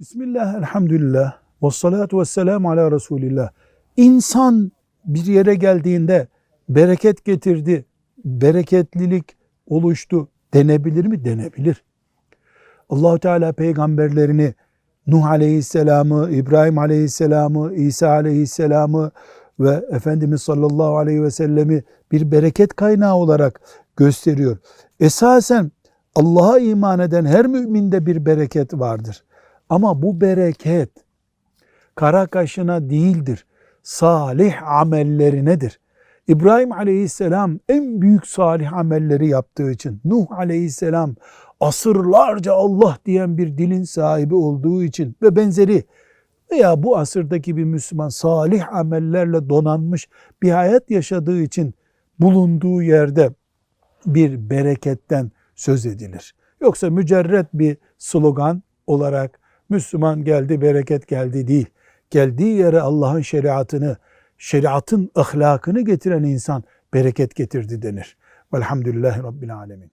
Bismillah, elhamdülillah, ve salatu ve selamu ala Resulillah. İnsan bir yere geldiğinde bereket getirdi, bereketlilik oluştu denebilir mi? Denebilir. Allahu Teala peygamberlerini Nuh Aleyhisselam'ı, İbrahim Aleyhisselam'ı, İsa Aleyhisselam'ı ve Efendimiz sallallahu aleyhi ve sellemi bir bereket kaynağı olarak gösteriyor. Esasen Allah'a iman eden her müminde bir bereket vardır. Ama bu bereket kara kaşına değildir. Salih amellerinedir. İbrahim aleyhisselam en büyük salih amelleri yaptığı için, Nuh aleyhisselam asırlarca Allah diyen bir dilin sahibi olduğu için ve benzeri veya bu asırdaki bir Müslüman salih amellerle donanmış bir hayat yaşadığı için bulunduğu yerde bir bereketten söz edilir. Yoksa mücerret bir slogan olarak Müslüman geldi, bereket geldi değil. Geldiği yere Allah'ın şeriatını, şeriatın ahlakını getiren insan bereket getirdi denir. Velhamdülillahi Rabbil Alemin.